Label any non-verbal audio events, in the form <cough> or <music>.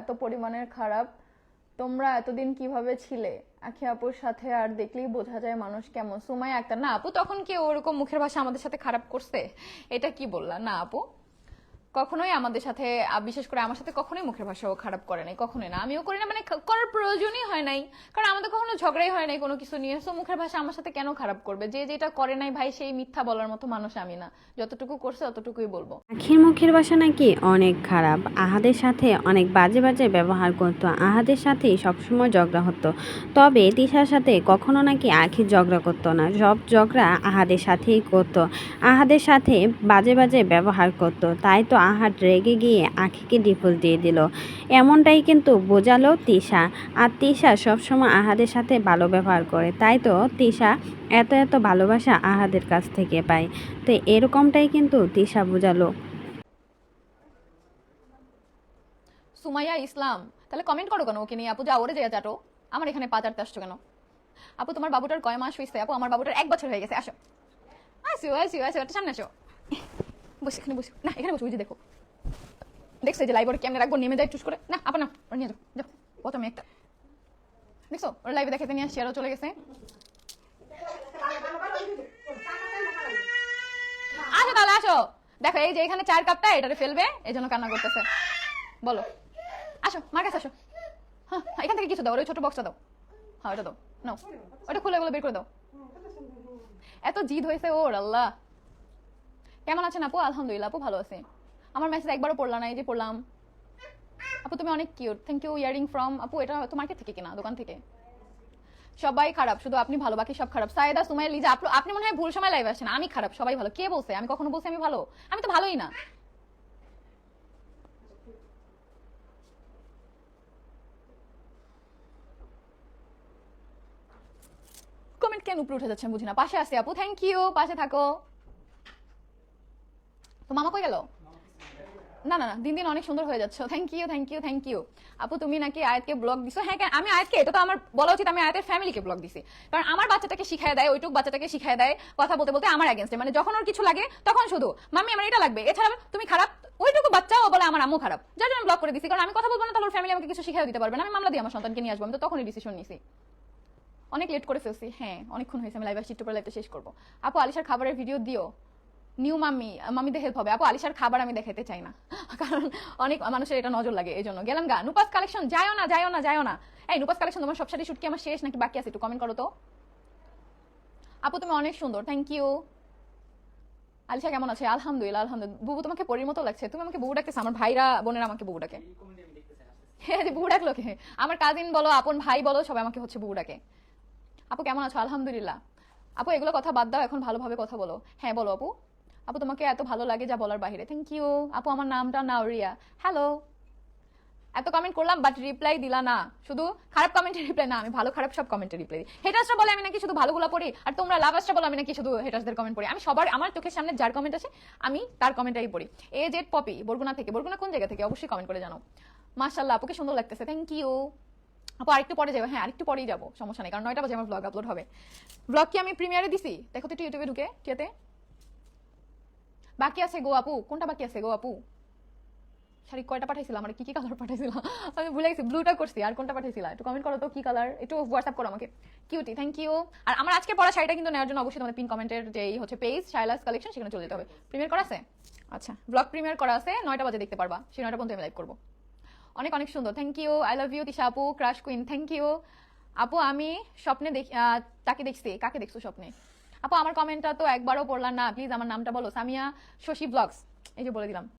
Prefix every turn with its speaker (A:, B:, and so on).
A: এত পরিমাণের খারাপ? তোমরা এতদিন কীভাবে ছিলে? আখি আপুর সাথে আর দেখলেই বোঝা যায় মানুষ কেমন। সুমাই একটা, না আপু, তখন কি ওরকম মুখের ভাষা আমাদের সাথে খারাপ করছে? এটা কি বললা? না আপু। কখনোই আমাদের সাথে বিশেষ করে আমার সাথে কখনোই মুখের ভাষাও খারাপ করে নাই, কখনোই না। আমিও করি না মানে করার প্রয়োজনই হয় নাই। কারণ আমাদের কখনো ঝগড়াই হয় নাই কোনো কিছু নিয়ে। সো মুখের ভাষা আমার সাথে কেন খারাপ করবে? যে যেটা করে নাই ভাই, সেই মিথ্যা বলার মতো মানুষ আমি না। যতটুকু করছে ততটুকুই বলব।
B: আখির মুখের ভাষা নাকি অনেক খারাপ। আহাদের সাথে অনেক বাজে বাজে ব্যবহার করতো। আহাদের সাথেই সবসময় ঝগড়া হতো। তবে তিশার সাথে কখনো নাকি আখির ঝগড়া করতো না। সব ঝগড়া আহাদের সাথেই করতো। আহাদের সাথে বাজে বাজে ব্যবহার করতো। তাই তো আহাদ রেগে গিয়ে আখিকে ডিভোর্স দিয়ে দিল। এমনটাই কিন্তু বোঝালো তিশা। আর তিশা সবসময় আহাদের সাথে ভালো ব্যবহার করে। তাই তো তিশা এত এত ভালোবাসা আহাদের কাছ থেকে পায়। তো এরকমটাই কিন্তু তিশা বোঝালো।
A: সুমাইয়া ইসলাম, তাহলে কমেন্ট করো কেন ওকে নিয়ে? আপু যা, ওরে যায় চাটো আমার এখানে পাচারতে আসছো কেন? আপু, তোমার বাবুটার কয় মাস হয়েছে আপু, আমার বাবুটার এক বছর হয়ে গেছে। আসো। আসো আসো আসো একটা সামনে আসো। বসে এখানে বসো। না এখানে বসো ওই যে দেখো। দেখছ যে লাইভে কেমনে রাখব? নেমে যায় টুস করে। না আপা না ওর নিয়ে যাও। প্রথমে একটা। দেখছ? ওর লাইভে দেখাতে নিয়ে আসছি চলে গেছে। আসো তাহলে আসো। দেখো এই যে এখানে চার কাপটা এটারে ফেলবে এই জন্য কান্না করতেছে। বলো। আসো মার কাছে আসো। হ্যাঁ হ্যাঁ, এখান থেকে কিছু দাও ওই ছোট বক্সটা দাও। হ্যাঁ ওটা দাও। নাও। ওটা খুলে ওগুলো বের করে দাও। এত জিদ হয়েছে ওর আল্লাহ। কেমন আছেন আপু? আলহামদুলিল্লাহ, আপু ভালো আছে। আমার মেসেজ একবারও পড়লা না এই যে পড়লাম। আপু, তুমি অনেক cute thank you earring from আপু, এটা তো মার্কেট থেকে কিনা, দোকান থেকে। সবাই খারাপ, শুধু আপনি ভালো, বাকি সব খারাপ। সাইদা সুমাইয়া, লিজা, আপনি মনে হয় ভুল সময় লাইভ আসেন আমি খারাপ, সবাই ভালো। কে বলছে? আমি কখনো বলছি আমি ভালো? আমি তো ভালোই না। কমেন্ট কেন উপরে উঠে যাচ্ছে আমি বুঝি না। পাশে আসি আপু। থ্যাংক ইউ পাশে থাকো। তো মামা কই গেল? না না দিন দিন অনেক সুন্দর হয়ে যাচ্ছে। Thank you thank you thank you আপু, তুমি নাকি আয়াতকে ব্লগ দিছো? হ্যাঁ কেন- আমি আয়াতকে, এটা তো আমার বলা উচিত, আমি আয়াতের ফ্যামিলিকে ব্লগ দিছি। কারণ আমার বাচ্চাটাকে শিখায় দেয়, ওইটুক বাচ্চাটাকে শিখায় দেয়, কথা বলতে বলতে আমার অ্যাগেন্স্টে মানে যখন ওর কিছু লাগে, তখন শুধু, মাম্মি, আমার এটা লাগবে। এছাড়া তুমি খারাপ, ওইটুকু বাচ্চাও বলে আমার আম্মু খারাপ। যার জন্য ব্লগ করে দিছি, কারণ আমি কথা বলব না, তাহলে ওর ফ্যামিলি আমাকে কিছু শিখাই দিতে পারবে না। আমি মামলা দিয়ে আমার সন্তানকে নিয়ে আসব, আমি তো তখনই ডিসিশন নিছি। অনেক লেট করে ফেলছি। হ্যাঁ অনেকক্ষণ হয়েছে, আমি লাইভ আসছি, একটু লাইভটা শেষ করব। আপু, আলিশার খাবারের ভিডিও দিও। নিউ মাম্মি, মাম্মিদের হেল্প হবে। আপু, আলিশার খাবার আমি দেখাতে চাই না। <laughs> কারণ অনেক মানুষের এটা নজর লাগে এই জন্য। গেলাম গা। নুপাস কালেকশন যায়ও না যায়ও না যায়ও না। এই নুপাস কালেকশন তোমার সব শাড়ি শুটকি আমার শেষ নাকি বাকি আছে? একটু কমেন্ট করো তো। আপু, তুমি অনেক সুন্দর। থ্যাংক ইউ আলিশা, কেমন আছে? আলহামদুলিল্লাহ আলহামদুলিল্লাহ। বুবু, তোমাকে পরির মতো লাগছে। তুমি আমাকে বউ ডাকতেছে, আমার ভাইরা, বোনেরা আমাকে বউ ডাকে। <laughs> হ্যাঁ বউ ডাকলো কে? আমার কাজিন বলো, আপন ভাই বলো, সবাই আমাকে হচ্ছে বউ ডাকে। আপু, কেমন আছো? আলহামদুলিল্লাহ। আপু, এগুলো কথা বাদ দাও, এখন ভালোভাবে কথা বলো। হ্যাঁ বলো আপু। আপু, তোমাকে এত ভালো লাগে যা বলার বাইরে থ্যাংক ইউ আপু, আমার নামটা নাওরিয়া। হ্যালো এত কমেন্ট করলাম বাট রিপ্লাই দিলা না। শুধু খারাপ কমেন্টের রিপ্লাই না, আমি ভালো খারাপ সব কমেন্টের রিপ্লাই দিই। হেটার্সরা বলে আমি নাকি শুধু ভালোগুলো পড়ি, আর তোমরা লাভার্সরা বলে আমি নাকি শুধু হেটার্সদের কমেন্ট পড়ি। আমি সবার, আমার চোখের সামনে যার কমেন্ট আছে, আমি তার কমেন্টটাই পড়ি। এ জেড পপি বরগুনা থেকে। বরগুনা কোন জায়গা থেকে? অবশ্যই কমেন্ট করে জানো। মাশাল্লাহ আপুকে সুন্দর লাগতেছে। থ্যাংক ইউ আপু, আরেকটু পরে যাব। হ্যাঁ আরেকটু পরেই যাব। সমস্যা নেই, কারণ নয়টা বাজে, আমার ব্লগ আপলোড হবে। ব্লগ কি আমি প্রিমিয়ারে দিছি? দেখো তো ইউটিউবে ঢুকে টিয়াতে বাকি আছে গো আপু? কোনটা বাকি আছে গো আপু? শাড়ি কয়টা পাঠাইছিলাম আমার কি কি কালার পাঠাইছিলাম <laughs> আমি ভুলে গেছি ব্লুটা করছি, আর কোনটা পাঠাইছিলাম একটু কমেন্ট করো তো, কি কালার একটু হোয়াটসঅ্যাপ করো আমাকে। কিউটি থ্যাংক ইউ আর আমার আজকে পড়া শাড়িটা কিন্তু নেওয়ার জন্য অবশ্যই তোমাদের পিন কমেন্টের যেই হচ্ছে পেজ শাইলাস কালেকশন সেখানে চলে যেতে হবে। প্রিমিয়ার করা আছে? আচ্ছা ব্লগ প্রিমিয়ার করা আছে, নয়টা বাজে দেখতে পারবা। সেই নয়টা পর্যন্ত আমি লাইভ করব। অনেক অনেক সুন্দর। Thank you I love you Tisha আপু ক্রাশ কুইন থ্যাংক ইউ আপু, আমি স্বপ্নে দেখি তাকে দেখছি। কাকে দেখছ স্বপ্নে? আপু, আমার কমেন্টটা তো একবারও পড়লাম না। প্লিজ আমার নামটা বলো। সামিয়া শশী ব্লগস এই যে বলে দিলাম।